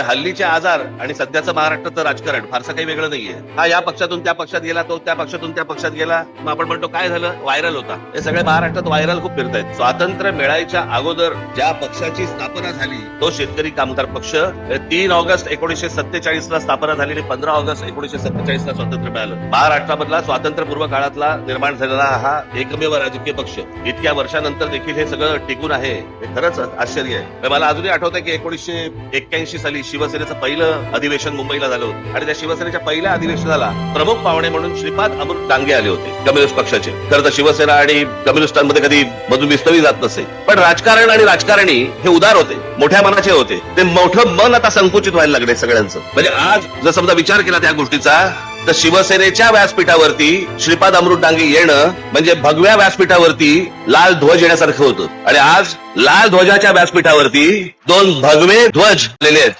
हल्लीचे आजार आणि सध्याचं महाराष्ट्राचं राजकारण फारसं काही वेगळं नाहीये. हा या पक्षातून त्या पक्षात गेला तो त्या पक्षातून त्या पक्षात गेला. मग आपण म्हणतो काय झालं? व्हायरल होता. हे सगळे महाराष्ट्रात व्हायरल खूप फिरत आहेत स्वातंत्र्य मिळायच्या अगोदर ज्या पक्षाची स्थापना झाली तो शेतकरी कामगार पक्ष तीन ऑगस्ट एकोणीशे सत्तेचाळीस ला स्थापना झाली आणि पंधरा ऑगस्ट एकोणीशे सत्तेचाळीस ला स्वातंत्र्य मिळालं. महाराष्ट्रामधला स्वातंत्र्यपूर्व काळातला निर्माण झालेला हा एकमेव राजकीय पक्ष. इतक्या वर्षानंतर देखील हे सगळं टिकून आहे हे खरंच आश्चर्य आहे. तर मला अजूनही आठवतंय की एकोणीसशे एक्क्याऐंशी साली शिवसेनेचं पहिलं अधिवेशन मुंबईला झालं होतं. आणि त्या शिवसेनेच्या पहिल्या अधिवेशनाला प्रमुख पाहुणे म्हणून श्रीपाद अमृत डांगे आले होते कम्युनिस्ट पक्षाचे. खरं तर शिवसेना आणि कम्युनिस्टांमध्ये कधी मधून विस्तवी जात नसे. पण राजकारण आणि राजकारणी हे उदार होते मोठ्या मनाचे होते. ते मोठं मन आता संकुचित व्हायला लागले सगळ्यांचं. म्हणजे आज जर समजा विचार केला त्या गोष्टीचा तर शिवसेनेच्या व्यासपीठावरती श्रीपाद अमृत डांगे येणं म्हणजे भगव्या व्यासपीठावरती लाल ध्वज येण्यासारखं होतं. आणि आज लाल ध्वजाच्या व्यासपीठावरती दोन भगवे ध्वज आलेले आहेत.